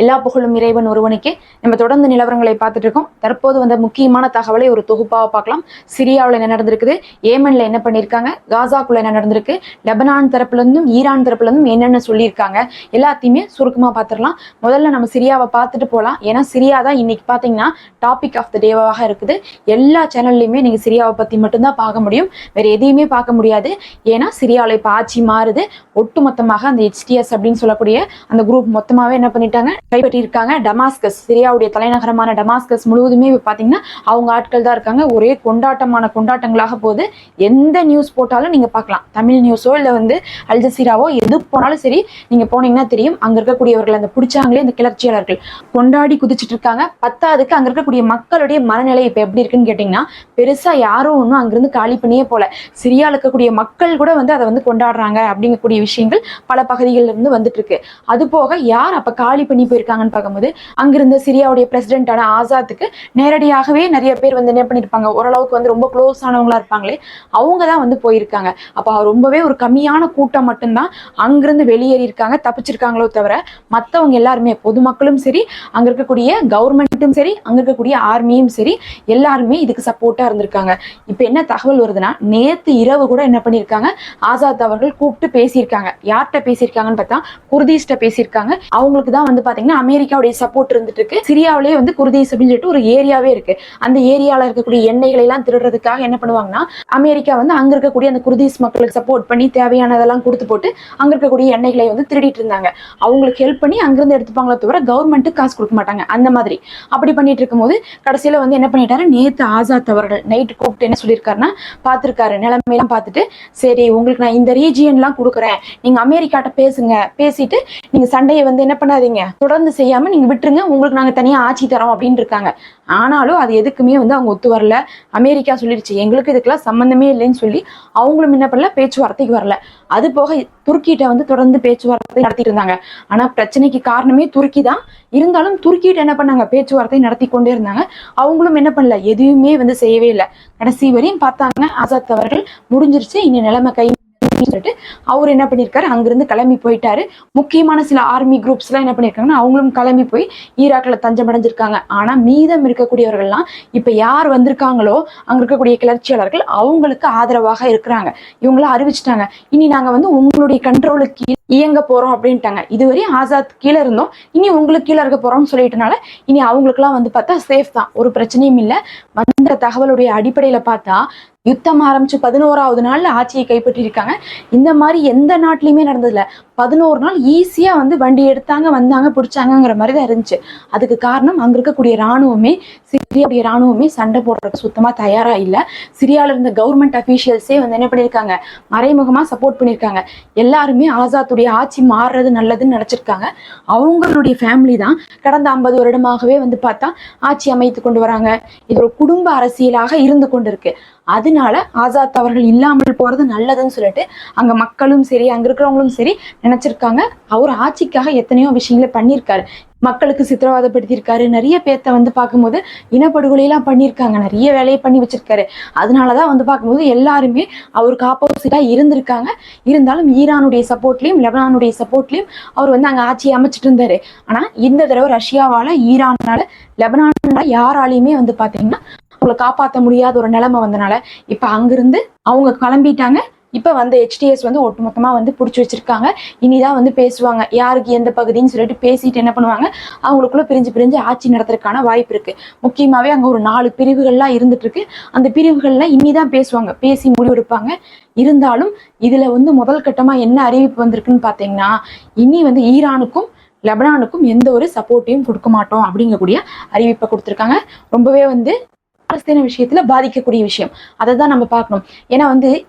எல்லா புகழும் இறைவன் ஒருவனுக்கே. நம்ம தொடர்ந்து நிலவரங்களை பார்த்துட்டு இருக்கோம். தற்போது வந்த முக்கியமான தகவலை ஒரு தொகுப்பாக பார்க்கலாம். சிரியாவில் என்ன நடந்திருக்குது? ஏமன்ல என்ன பண்ணியிருக்காங்க? காசாக்குள்ள என்ன நடந்திருக்கு? லெபனான் தரப்புலேருந்தும் ஈரான் தரப்புலேருந்தும் என்னென்ன சொல்லியிருக்காங்க? எல்லாத்தையுமே சுருக்கமாக பார்த்துடலாம். முதல்ல நம்ம சிரியாவை பார்த்துட்டு போகலாம். ஏன்னா சிரியா தான் இன்னைக்கு பார்த்தீங்கன்னா டாபிக் ஆஃப் த டேவாக இருக்குது. எல்லா சேனல்லையுமே நீங்கள் சிரியாவை பற்றி மட்டும்தான் பார்க்க முடியும். வேற எதையுமே பார்க்க முடியாது. ஏன்னா சிரியாவில் இப்போ ஆட்சி மாறுது. ஒட்டுமொத்தமாக அந்த ஹெச்டிஎஸ் அப்படின்னு சொல்லக்கூடிய அந்த குரூப் மொத்தமாகவே என்ன பண்ணிட்டாங்க? கைப்பற்றியிருக்காங்க. டமாஸ்கஸ் சிரியாவுடைய தலைநகரமான டமாஸ்கஸ் முழுவதுமே இப்போ பார்த்தீங்கன்னா அவங்க ஆட்கள் தான் இருக்காங்க. ஒரே கொண்டாட்டமான கொண்டாட்டங்களாக போகுது. எந்த நியூஸ் போட்டாலும் நீங்க பார்க்கலாம். தமிழ் நியூஸோ இல்லை வந்து அல் ஜசீராவோ எது போனாலும் சரி நீங்க போனீங்கன்னா தெரியும். அங்க இருக்கக்கூடியவர்கள் அந்த பிடிச்சாங்களே இந்த கிளர்ச்சியாளர்கள். கொண்டாடி குதிச்சிட்டு இருக்காங்க. பத்தாவதுக்கு அங்க இருக்கக்கூடிய மக்களுடைய மனநிலை இப்போ எப்படி இருக்குன்னு கேட்டீங்கன்னா பெருசா யாரும் ஒன்றும் அங்கிருந்து காலி பண்ணியே போல. சிரியால இருக்கக்கூடிய மக்கள் கூட வந்து அதை வந்து கொண்டாடுறாங்க அப்படிங்கக்கூடிய விஷயங்கள் பல பகுதிகளில் இருந்து வந்துட்டு இருக்கு. அது போக யார் அப்ப காலி பண்ணி போயிருக்காங்கன்னு பார்க்கும்போது அங்கிருந்த சிரியாவுடைய பிரசிடென்டான ஆசாத்துக்கு நேரடியாகவே நிறைய பேர் வந்து என்ன பண்ணியிருப்பாங்க ஓரளவுக்கு வந்து ரொம்ப க்ளோஸ் ஆனவங்களா இருப்பாங்களே அவங்க தான் வந்து போயிருக்காங்க. அப்ப ரொம்பவே ஒரு கம்மியான கூட்டம் மட்டும்தான் அங்கிருந்து வெளியேறி இருக்காங்க தப்பிச்சிருக்காங்களோ தவிர மத்தவங்க எல்லாருமே பொதுமக்களும் சரி அங்க இருக்கக்கூடிய கவர்மெண்ட்டும் சரி அங்க இருக்கக்கூடிய ஆர்மியும் சரி எல்லாருமே இதுக்கு சப்போர்ட்டா இருந்திருக்காங்க. இப்ப என்ன தகவல் வருதுன்னா நேத்து இரவு கூட என்ன பண்ணிருக்காங்க ஆசாத் அவர்கள் கூப்பிட்டு பேசியிருக்காங்க. யார்கிட்ட பேசியிருக்காங்கன்னு பார்த்தா குர்தீஸ்ட பேசியிருக்காங்க. அவங்களுக்கு தான் வந்து பாத்தீங்கன்னா அமெரிக்காவுடைய சப்போர்ட் இருந்துட்டு இருக்கு சிரியாவிலேயே வந்து குர்தீஸ் அப்படின்னு சொல்லிட்டு ஒரு ஏரியாவே இருக்கு. அந்த ஏரியால இருக்கக்கூடிய எண்ணெய்களை எல்லாம் திருடுறதுக்காக என்ன பண்ணுவாங்கன்னா அமெரிக்கா வந்து அங்க இருக்கக்கூடிய அந்த குர்தீஸ் மக்களுக்கு சப்போர்ட் பண்ணி தேவையானதெல்லாம் கொடுத்து போட்டு அங்க இருக்கக்கூடிய எண்ணெய்களை வந்து திருடிட்டு இருந்தாங்க. அவங்களுக்கு ஹெல்ப் பண்ணி அங்கிருந்து எடுத்துப்பாங்களே தவிர கவர்மெண்ட் காசு கொடுக்க மாட்டாங்க. அந்த மாதிரி. அப்படி பண்ணிட்டு இருக்கும்போது கடைசியில வந்து என்ன பண்ணிட்டாரு? நேத்து ஆசாத் அவர்கள் நைட் கூப்பிட்டு என்ன சொல்லியிருக்காருன்னா பார்த்துருக்காரு. நிலைமையெல்லாம் பார்த்துட்டு சரி உங்களுக்கு நான் இந்த ரீஜியன்லாம் கொடுக்குறேன். நீங்க அமெரிக்காட்ட பேசுங்க. பேசிட்டு நீங்க சண்டையை வந்து என்ன பண்ணாதீங்க? தொடர்ந்து செய்யாம நீங்க விட்டுருங்க உங்களுக்கு நாங்க தனியா ஆட்சி தரோம் அப்படின்னு இருக்காங்க. ஆனாலும் அது எதுக்குமே வந்து அவங்க ஒத்து வரல. அமெரிக்கா சொல்லிடுச்சு எங்களுக்கு இதுக்கெல்லாம் சம்மந்தமே இல்லைன்னு சொல்லி அவங்களும் என்ன பண்ணல பேச்சுவார்த்தைக்கு வரல. அது போக துருக்கிட்ட வந்து தொடர்ந்து பேச்சுவார்த்தை நடத்திட்டு இருந்தாங்க. ஆனா பிரச்சனைக்கு காரணமே துருக்கி தான். இருந்தாலும் துருக்கிட்ட என்ன பண்ணாங்க? பேச்சுவார்த்தை நடத்தி கொண்டே இருந்தாங்க. அவங்களும் என்ன பண்ணல? எதுவுமே வந்து செய்யவே இல்லை. கடைசி வரையும் பார்த்தாங்க. ஆசாத் அவர்கள் முடிஞ்சிருச்சு இனி நிலைமை கை சொல்லிட்டு அவர் என்ன பண்ணியிருக்காரு அங்கிருந்து கிளம்பி போயிட்டாரு. முக்கியமான சில ஆர்மி குரூப்ஸ் எல்லாம் என்ன பண்ணியிருக்காங்கன்னா அவங்களும் கிளம்பி போய் ஈராக்ல தஞ்சம் அடைஞ்சிருக்காங்க ஆனா மீதம் இருக்கக்கூடியவர்கள்லாம் இப்ப யார் வந்திருக்காங்களோ அங்க இருக்கக்கூடிய கிளர்ச்சியாளர்கள் அவங்களுக்கு ஆதரவாக இருக்கிறாங்க. இவங்கள அறிவிச்சிட்டாங்க. இனி நாங்க வந்து உங்களுடைய கண்ட்ரோலுக்கு இயங்க போறோம் அப்படின்ட்டாங்க. இதுவரையும் ஆசாத் கீழே இருந்தோம். இனி உங்களுக்கு கீழே இருக்க போறோம்னு சொல்லிட்டனால இனி அவங்களுக்குலாம் வந்து பார்த்தா சேஃப் தான். ஒரு பிரச்சனையும் இல்லை. வந்த தகவலுடைய அடிப்படையில பார்த்தா யுத்தம் ஆரம்பிச்சு பதினோராவது நாள்ல ஆட்சியை கைப்பற்றியிருக்காங்க. இந்த மாதிரி எந்த நாட்டிலையுமே நடந்ததில்ல. பதினோரு நாள் ஈஸியா வந்து வண்டி எடுத்தாங்க வந்தாங்க பிடிச்சாங்கிற மாதிரி தான் இருந்துச்சு. அதுக்கு காரணம் அங்க இருக்கக்கூடிய ராணுவமே சிரியாவுடைய ராணுவமே சண்டை போடுறதுக்கு சுத்தமா தயாரா இல்ல. சிரியால இருந்த கவர்மெண்ட் அபிஷியல்ஸே வந்து என்ன பண்ணியிருக்காங்க? மறைமுகமா சப்போர்ட் பண்ணியிருக்காங்க. எல்லாருமே இருக்கக்கூடிய ஆட்சி மாறுறது நல்லதுன்னு நினைச்சிருக்காங்க. அவங்களுடைய ஃபேமிலி தான் கடந்த ஐம்பது வருடமாகவே வந்து பார்த்தா ஆட்சி அமைத்து கொண்டு வராங்க. இது ஒரு குடும்ப அரசியலாக இருந்து கொண்டிருக்கு. அதனால ஆசாத் அவர்கள் இல்லாமல் போறது நல்லதுன்னு சொல்லிட்டு அங்க மக்களும் சரி அங்க இருக்கிறவங்களும் சரி நினைச்சிருக்காங்க. அவர் ஆட்சிக்காக எத்தனையோ விஷயங்களை பண்ணியிருக்காரு. மக்களுக்கு சித்திரவதைப்படுத்தியிருக்காரு. நிறைய பேர்த்த வந்து பார்க்கும்போது இனப்படுகொலையெல்லாம் பண்ணியிருக்காங்க. நிறைய வேலையை பண்ணி வச்சிருக்காரு. அதனாலதான் வந்து பார்க்கும்போது எல்லாருமே அவருக்கு ஆப்போசிட்டா இருந்திருக்காங்க. இருந்தாலும் ஈரானுடைய சப்போர்ட்லயும் லெபனானுடைய சப்போர்ட்லயும் அவர் வந்து அங்க ஆட்சியை அமைச்சிட்டு இருந்தாரு. ஆனா இந்த தடவை ரஷ்யாவால ஈரானால லெபனானால யாராலையுமே வந்து பாத்தீங்கன்னா அவங்களை காப்பாற்ற முடியாத ஒரு நிலைமை வந்தனால இப்ப அங்கிருந்து அவங்க கிளம்பிட்டாங்க. இப்ப வந்து ஹெச்டிஎஸ் வந்து ஒட்டுமொத்தமா வந்து பிடிச்சி வச்சிருக்காங்க. இனிதான் வந்து பேசுவாங்க. யாருக்கு எந்த பகுதின்னு சொல்லிட்டு பேசிட்டு என்ன பண்ணுவாங்க? அவங்களுக்குள்ள பிரிஞ்சு பிரிஞ்சு ஆட்சி நடத்துறதுக்கான வாய்ப்பு இருக்கு. முக்கியமாவே அங்க ஒரு நாலு பிரிவுகள்லாம் இருந்துட்டு இருக்கு அந்த பிரிவுகள்லாம் இனிதான் பேசுவாங்க. பேசி முடிவெடுப்பாங்க. இருந்தாலும் இதுல வந்து முதல் கட்டமா என்ன அறிவிப்பு வந்திருக்குன்னு பாத்தீங்கன்னா இனி வந்து ஈரானுக்கும் லெபனானுக்கும் எந்த ஒரு சப்போர்ட்டையும் கொடுக்க மாட்டோம் அப்படிங்கக்கூடிய அறிவிப்பை கொடுத்துருக்காங்க. ரொம்பவே வந்து விஷயத்துல பாதிக்கக்கூடிய விஷயம். அதை தான் நம்ம பார்க்கணும். ஏன்னா வந்து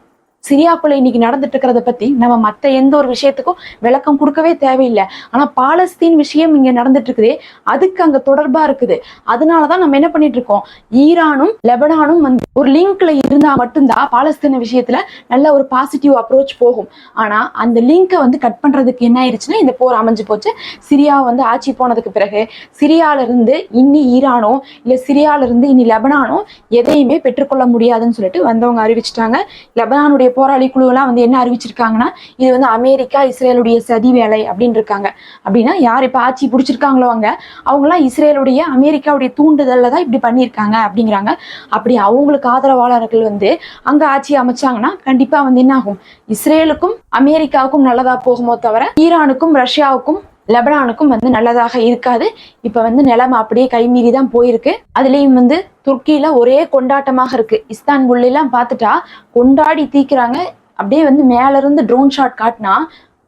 சிரியாக்குள்ள இன்னைக்கு நடந்துட்டு இருக்கிறத பத்தி நம்ம மத்த எந்த ஒரு விஷயத்துக்கும் விளக்கம் கொடுக்கவே தேவையில்லை. ஆனா பாலஸ்தீன் விஷயம் இங்க நடந்துட்டு இருக்குதே. அதுக்கு அங்க தொடர்பா இருக்குது. அதனாலதான் நம்ம என்ன பண்ணிட்டு இருக்கோம்? ஈரானும் லெபனானும் வந்து ஒரு லிங்க்ல இருந்தா மட்டும்தான் பாலஸ்தீன விஷயத்துல நல்ல ஒரு பாசிட்டிவ் அப்ரோச் போகும். ஆனா அந்த லிங்கை வந்து கட் பண்றதுக்கு என்ன ஆயிடுச்சுன்னா இந்த போர் அமைஞ்சு போச்சு. சிரியா வந்து ஆட்சி போனதுக்கு பிறகு சிரியால இருந்து இன்னி ஈரானோ இல்ல சிரியால இருந்து இனி லெபனானோ எதையுமே பெற்றுக்கொள்ள முடியாதுன்னு சொல்லிட்டு வந்தவங்க அறிவிச்சிட்டாங்க. லெபனானுடைய போராளி குழுவெல்லாம் வந்து என்ன அறிவிச்சிருக்காங்கன்னா இது வந்து அமெரிக்கா இஸ்ரேலுடைய சதி வேலை அப்படின்னு இருக்காங்க அப்படின்னா யார் இப்போ ஆட்சி பிடிச்சிருக்காங்களோ அவங்க அவங்களாம் இஸ்ரேலுடைய அமெரிக்காவுடைய தூண்டுதலில் தான் இப்படி பண்ணியிருக்காங்க அப்படிங்கிறாங்க. அப்படி அவங்களுக்கு ஆதரவாளர்கள் வந்து அங்க ஆட்சி அமைச்சாங்கன்னா கண்டிப்பா வந்து என்ன ஆகும் இஸ்ரேலுக்கும் அமெரிக்காவுக்கும் நல்லதா போகுமோ தவிர ஈரானுக்கும் ரஷ்யாவுக்கும் லெபனானுக்கும் வந்து நல்லதாக இருக்காது. இப்ப வந்து நிலைமை அப்படியே கைமீறி தான் போயிருக்கு. அதுலயும் வந்து துர்க்கியில ஒரே கொண்டாட்டமாக இருக்கு. இஸ்தான்புல்லாம் எல்லாம் பார்த்துட்டா கொண்டாடி தீக்குறாங்க. அப்படியே வந்து மேல இருந்து ட்ரோன் ஷாட் காட்டினா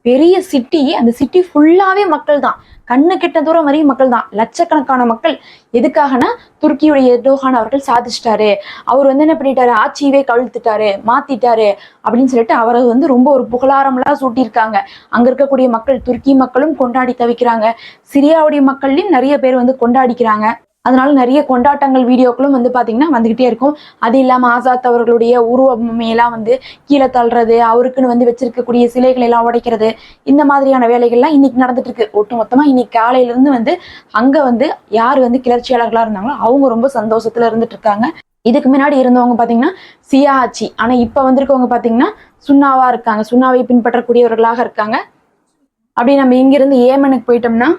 பெரிய சிட்டி அந்த சிட்டி ஃபுல்லாவே மக்கள் தான் கண்ணு கெட்ட தூரம் வரையும் மக்கள் தான் லட்சக்கணக்கான மக்கள். எதுக்காகனா துருக்கியுடைய எர்டோகான் அவர்கள் சாதிச்சிட்டாரு. அவர் வந்து என்ன பண்ணிட்டாரு? ஆட்சியவே கவிழ்த்துட்டாரு மாத்திட்டாரு அப்படின்னு சொல்லிட்டு அவரை வந்து ரொம்ப ஒரு புகழாரம்லாம் சூட்டியிருக்காங்க. அங்க இருக்கக்கூடிய மக்கள் துருக்கி மக்களும் கொண்டாடி தவிக்கிறாங்க. சிரியாவுடைய மக்கள்லையும் நிறைய பேர் வந்து கொண்டாடிக்கிறாங்க. அதனால நிறைய கொண்டாட்டங்கள் வீடியோக்களும் வந்து பாத்தீங்கன்னா வந்துகிட்டே இருக்கும். அது இல்லாம ஆசாத் அவர்களுடைய உருவமையெல்லாம் வந்து கீழே தள்ளுறது அவருக்குன்னு வந்து வச்சிருக்கக்கூடிய சிலைகள் எல்லாம் உடைக்கிறது இந்த மாதிரியான வேலைகள்லாம் இன்னைக்கு நடந்துட்டு இருக்கு ஒட்டு மொத்தமா இன்னைக்கு காலையில இருந்து வந்து அங்க வந்து யார் வந்து கிளர்ச்சியாளர்களா இருந்தாங்களோ அவங்க ரொம்ப சந்தோஷத்துல இருந்துட்டு இருக்காங்க இதுக்கு முன்னாடி இருந்தவங்க பாத்தீங்கன்னா சியா ஆட்சி ஆனா இப்ப வந்திருக்கவங்க பாத்தீங்கன்னா சுண்ணாவா இருக்காங்க. சுண்ணாவை பின்பற்றக்கூடியவர்களாக இருக்காங்க. அப்படி நம்ம இங்கிருந்து ஏமனுக்கு போயிட்டோம்னா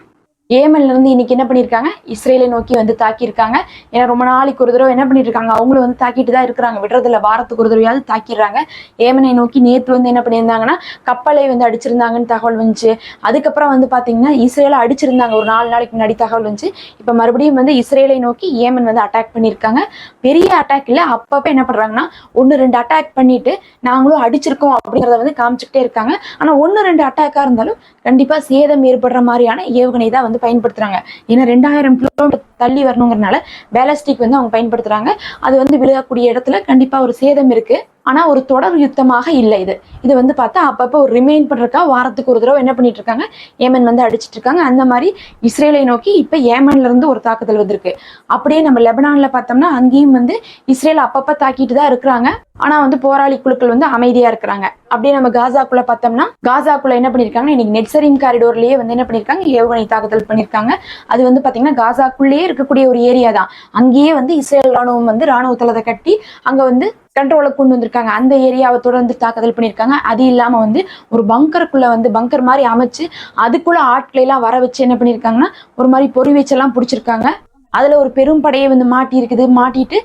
ஏமன்ல இருந்து இன்னைக்கு என்ன பண்ணியிருக்காங்க இஸ்ரேலை நோக்கி வந்து தாக்கியிருக்காங்க. ஏன்னா ரொம்ப நாளைக்கு ஒரு தடவை என்ன பண்ணிட்டு இருக்காங்க அவங்களும் வந்து தாக்கிட்டு தான் இருக்கிறாங்க. விடுறதுல வாரத்துக்கு ஒரு தடவையாவது தாக்கிடுறாங்க. ஏமனை நோக்கி நேற்று வந்து என்ன பண்ணியிருந்தாங்கன்னா கப்பலை வந்து அடிச்சிருந்தாங்கன்னு தகவல் வந்துச்சு. அதுக்கப்புறம் வந்து பார்த்தீங்கன்னா இஸ்ரேலை அடிச்சிருந்தாங்க. ஒரு நாலு நாளைக்கு முன்னாடி தகவல் வந்துச்சு. இப்போ மறுபடியும் வந்து இஸ்ரேலை நோக்கி ஏமன் வந்து அட்டாக் பண்ணியிருக்காங்க. பெரிய அட்டாக் இல்லை அப்பப்போ என்ன பண்ணுறாங்கன்னா ஒன்று ரெண்டு அட்டாக் பண்ணிட்டு நாங்களும் அடிச்சிருக்கோம் அப்படிங்கிறத வந்து காமிச்சுக்கிட்டே இருக்காங்க. ஆனால் ஒன்று ரெண்டு அட்டாக்காக இருந்தாலும் கண்டிப்பாக சேதம் ஏற்படுற மாதிரியான ஏவுகணை தான் வந்து பயன்படுத்துறாங்க. ஏன்னா ரெண்டாயிரம் கிலோமீட்டர் தள்ளி வரணுங்கிறனால பேலஸ்டிக் வந்து அவங்க பயன்படுத்துறாங்க. அது வந்து விழுகக்கூடிய இடத்துல கண்டிப்பா ஒரு சேதம் இருக்கு. ஆனா ஒரு தொடர் யுத்தமாக இல்லை இது. இது வந்து பார்த்தா அப்பப்போ ஒரு ரிமைன் பண்றதுக்கா வாரத்துக்கு ஒரு தடவை என்ன பண்ணிட்டு இருக்காங்க ஏமன் வந்து அடிச்சிட்டு இருக்காங்க அந்த மாதிரி இஸ்ரேலை நோக்கி இப்ப ஏமன்ல இருந்து ஒரு தாக்குதல் வந்திருக்கு. அப்படியே நம்ம லெபனான்ல பார்த்தோம்னா அங்கேயும் வந்து இஸ்ரேல் அப்பப்ப தாக்கிட்டு தான் இருக்கிறாங்க. ஆனா வந்து போராளி குழுக்கள் வந்து அமைதியா இருக்கிறாங்க. அப்படியே நம்ம காசாக்குள்ள பார்த்தோம்னா காசாக்குள்ள என்ன பண்ணிருக்காங்க இன்னைக்கு நெட்சரின் காரிடோர்லயே வந்து என்ன பண்ணிருக்காங்க ஏவுகணை தாக்குதல் பண்ணிருக்காங்க அது வந்து பாத்தீங்கன்னா காசாக்குள்ளேயே இருக்கக்கூடிய ஒரு ஏரியா தான். அங்கேயே வந்து இஸ்ரேல் ராணுவம் வந்து ராணுவ தளத்தை கட்டி அங்க வந்து கண்ட்ரோலை கொண்டு வந்திருக்காங்க. அந்த ஏரியாவை தொடர்ந்து தாக்குதல் பண்ணியிருக்காங்க. அது இல்லாம வந்து ஒரு பங்கருக்குள்ள வந்து பங்கர் மாதிரி அமைச்சு அதுக்குள்ள ஆட்களை எல்லாம் வர வச்சு என்ன பண்ணியிருக்காங்கன்னா ஒரு மாதிரி பொறி வச்செல்லாம் பிடிச்சிருக்காங்க. அதுல ஒரு பெரும் படையை வந்து மாட்டி இருக்குது. மாட்டிட்டு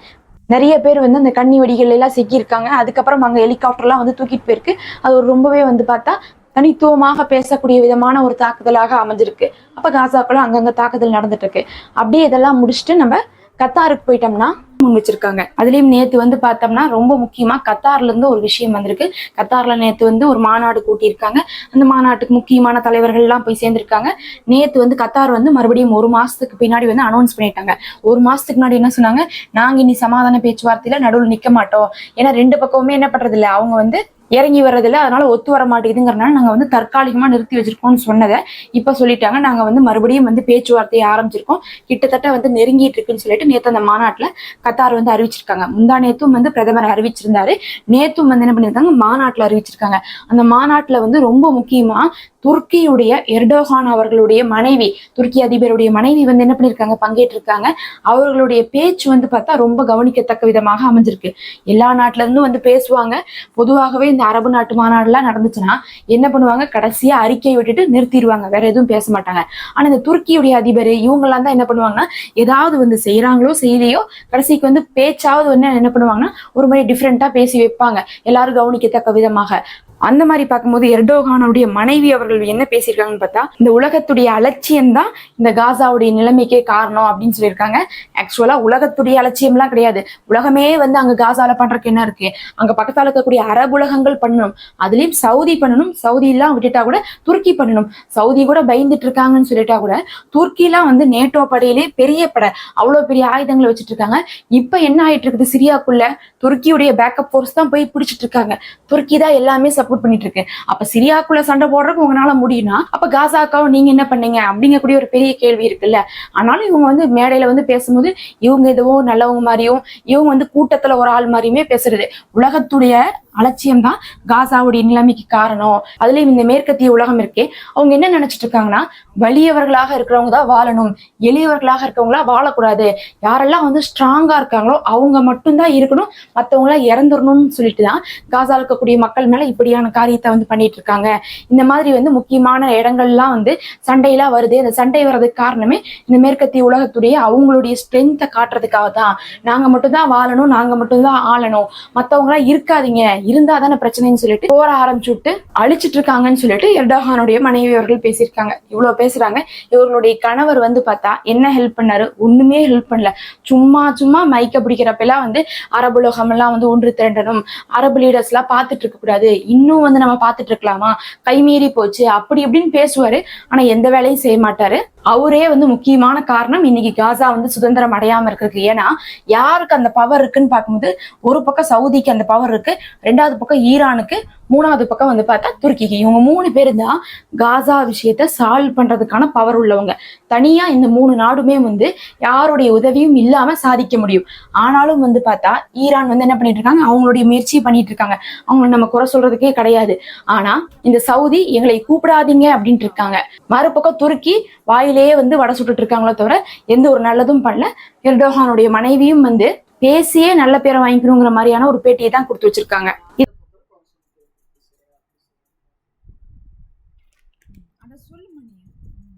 நிறைய பேர் வந்து அந்த கண்ணி வெடிகள் எல்லாம் சிக்கியிருக்காங்க. அதுக்கப்புறம் அங்க ஹெலிகாப்டர்லாம் வந்து தூக்கிட்டு போயிருக்கு. அது ஒரு ரொம்பவே வந்து பார்த்தா தனித்துவமாக பேசக்கூடிய விதமான ஒரு தாக்குதலாக அமைஞ்சிருக்கு. அப்ப காசாக்குள்ள அங்கங்க தாக்குதல் நடந்துட்டு இருக்கு அப்படியே இதெல்லாம் முடிச்சுட்டு நம்ம கத்தாருக்கு போயிட்டோம்னா முன் வச்சிருக்காங்க. அதுலயும் நேத்து வந்து பார்த்தோம்னா ரொம்ப முக்கியமா கத்தார்ல இருந்து ஒரு விஷயம் வந்திருக்கு. கத்தார்ல நேத்து வந்து ஒரு மாநாடு கூட்டியிருக்காங்க. அந்த மாநாட்டுக்கு முக்கியமான தலைவர்கள் எல்லாம் போய் சேர்ந்திருக்காங்க. நேத்து வந்து கத்தார் வந்து மறுபடியும் ஒரு மாசத்துக்கு பின்னாடி வந்து அனௌன்ஸ் பண்ணிட்டாங்க. ஒரு மாசத்துக்கு முன்னாடி என்ன சொன்னாங்க? நாங்க இனி சமாதான பேச்சுவார்த்தையில நடுவில் நிக்க மாட்டோம். ஏன்னா ரெண்டு பக்கமுமே என்ன பண்றது இல்லை அவங்க வந்து இறங்கி வர்றதில்ல. அதனால ஒத்து வர மாட்டேங்குதுங்கிறனால நாங்க வந்து தற்காலிகமா நிறுத்தி வச்சிருக்கோம்னு சொன்னதை இப்ப சொல்லிட்டாங்க. நாங்க வந்து மறுபடியும் வந்து பேச்சுவார்த்தையை ஆரம்பிச்சிருக்கோம். கிட்டத்தட்ட வந்து நெருங்கிட்டு இருக்குன்னு சொல்லிட்டு நேத்து அந்த மாநாட்டுல கத்தார் வந்து அறிவிச்சிருக்காங்க. முந்தா நேத்தும் வந்து பிரதமர் அறிவிச்சிருந்தாரு. நேத்தும் வந்து என்ன பண்ணிருக்காங்க? மாநாட்டுல அறிவிச்சிருக்காங்க. அந்த மாநாட்டுல வந்து ரொம்ப முக்கியமா துருக்கியுடைய எர்டோகான் அவர்களுடைய மனைவி துருக்கி அதிபருடைய மனைவி வந்து என்ன பண்ணிருக்காங்க? பங்கேற்றிருக்காங்க. அவர்களுடைய பேச்சு வந்து பார்த்தா ரொம்ப கவனிக்கத்தக்க விதமாக அமைஞ்சிருக்கு. எல்லா நாட்டுல இருந்தும் வந்து பேசுவாங்க. பொதுவாகவே இந்த அரபு நாட்டு மாநாடுலாம் நடந்துச்சுன்னா என்ன பண்ணுவாங்க? கடைசியா அறிக்கை விட்டுட்டு நிறுத்திடுவாங்க. வேற எதுவும் பேச மாட்டாங்க. ஆனா இந்த துருக்கியுடைய அதிபர் இவங்கெல்லாம் தான் என்ன பண்ணுவாங்கன்னா ஏதாவது வந்து செய்யறாங்களோ செய்யலையோ கடைசிக்கு வந்து பேச்சாவது வந்து என்ன பண்ணுவாங்கன்னா ஒரு மாதிரி டிஃப்ரெண்டா பேசி வைப்பாங்க. எல்லாரும் கவனிக்கத்தக்க விதமாக. அந்த மாதிரி பார்க்கும்போது எர்டோகானுடைய மனைவி அவர்கள் என்ன பேசியிருக்காங்கன்னு பார்த்தா இந்த உலகத்துடைய அலட்சியம் தான் இந்த காசாவுடைய நிலைமைக்கே காரணம் அப்படின்னு சொல்லியிருக்காங்க. ஆக்சுவலா உலகத்துடைய அலட்சியம்லாம் கிடையாது. உலகமே வந்து அங்க காசால பண்றதுக்கு என்ன இருக்கு? அங்க பக்கத்தால் இருக்கக்கூடிய அரபு உலகங்கள் பண்ணணும். அதுலயும் சவுதி பண்ணணும். சவுதி எல்லாம் விட்டுட்டா கூட துருக்கி பண்ணணும். சவுதி கூட பயந்துட்டு இருக்காங்கன்னு சொல்லிட்டா கூட துருக்கிலாம் வந்து நேட்டோ படையிலே பெரிய படை. அவ்வளவு பெரிய ஆயுதங்களை வச்சுட்டு இருக்காங்க. இப்ப என்ன ஆயிட்டு இருக்குது? சிரியாக்குள்ள துருக்கியுடைய பேக்கப் ஃபோர்ஸ் தான் போய் பிடிச்சிட்டு இருக்காங்க. துருக்கி தான் எல்லாமே சப்போர்ட் பண்ணிட்டு இருக்கு அப்ப சிரியாக்குள்ள சண்டை போடுறதுக்கு உங்களால முடியும்னா அப்ப காசாக்காவும் நீங்க என்ன பண்ணீங்க அப்படிங்கக்கூடிய ஒரு பெரிய கேள்வி இருக்குல்ல. ஆனாலும் இவங்க வந்து மேடையில வந்து பேசும்போது இவங்க எதுவோ நல்லவங்க மாதிரியும் இவங்க வந்து கூட்டத்துல ஒரு ஆள் மாதிரியுமே பேசுறது. உலகத்துடைய அலட்சியம் தான் காசாவுடைய நிலைமைக்கு காரணம். அதுலயும் இந்த மேற்கத்திய உலகம் இருக்கே. அவங்க என்ன நினைச்சிட்டு இருக்காங்கன்னா வலியவர்களாக இருக்கிறவங்க தான் வாழணும். எளியவர்களாக இருக்கவங்களா வாழக்கூடாது. யாரெல்லாம் வந்து ஸ்ட்ராங்கா இருக்காங்களோ அவங்க மட்டும்தான் இருக்கணும். மற்றவங்களாம் இறந்துடணும்னு சொல்லிட்டு தான் காசா இருக்கக்கூடிய மக்கள் மேல இப்படியான காரியத்தை வந்து பண்ணிட்டு இருக்காங்க இந்த மாதிரி வந்து முக்கியமான இடங்கள்லாம் வந்து சண்டையெல்லாம் வருது. அந்த சண்டை வர்றதுக்கு காரணமே இந்த மேற்கத்திய உலகத்துடைய அவங்களுடைய ஸ்ட்ரென்த்தை காட்டுறதுக்காக தான் நாங்க மட்டும்தான் வாழணும் நாங்க மட்டும்தான் ஆளணும். மற்றவங்களாம் இருக்காதீங்க. இருந்தா தானே பிரச்சனைன்னு சொல்லிட்டு போற ஆரம்பிச்சு விட்டு அழிச்சிட்டு இருக்காங்கன்னு சொல்லிட்டு எர்டோகானுடைய மனைவி அவர்கள் பேசியிருக்காங்க. இவ்வளவு பேசுறாங்க. இவர்களுடைய கணவர் வந்து பார்த்தா என்ன ஹெல்ப் பண்ணாரு? ஒண்ணுமே ஹெல்ப் பண்ணல. சும்மா சும்மா மைக்க பிடிக்கிறப்பெல்லாம் வந்து அரபு உலகம் எல்லாம் வந்து ஒன்று திரண்டனும் அரபு லீடர்ஸ் எல்லாம் பார்த்துட்டு இருக்க கூடாது. இன்னும் வந்து நம்ம பார்த்துட்டு இருக்கலாமா? கைமீறி போச்சு அப்படி இப்படின்னு பேசுவாரு. ஆனா எந்த வேலையும் செய்ய மாட்டாரு. அவரே வந்து முக்கியமான காரணம் இன்னைக்கு காசா வந்து சுதந்திரம் அடையாம இருக்கிறதுக்கு. ஏன்னா யாருக்கு அந்த பவர் இருக்குன்னு பார்க்கும்போது ஒரு பக்கம் சவுதிக்கு அந்த பவர் இருக்கு ரெண்டாவது பக்கம் ஈரானுக்கு மூணாவது பக்கம் வந்து பார்த்தா துருக்கிக்கு. இவங்க மூணு பேர் தான் காசா விஷயத்த சால்வ் பண்றதுக்கான பவர் உள்ளவங்க. தனியா இந்த மூணு நாடுமே வந்து யாருடைய உதவியும் இல்லாம சாதிக்க முடியும். ஆனாலும் வந்து பார்த்தா ஈரான் வந்து என்ன பண்ணிட்டு இருக்காங்க? அவங்களுடைய முயற்சியை பண்ணிட்டு இருக்காங்க. அவங்களை நம்ம குறை சொல்றதுக்கே கிடையாது. ஆனா இந்த சவுதி எங்களை கூப்பிடாதீங்க அப்படின்ட்டு இருக்காங்க. மறுபக்கம் துருக்கி வாயிலேயே வந்து வடை சுட்டுட்டு இருக்காங்களோ தவிர எந்த ஒரு நல்லதும் பண்ணல. எர்டோகானுடைய மனைவியும் வந்து பேசியே நல்ல பேரை வாங்கிக்கணுங்கிற மாதிரியான ஒரு பேட்டியை தான் கொடுத்து வச்சிருக்காங்க.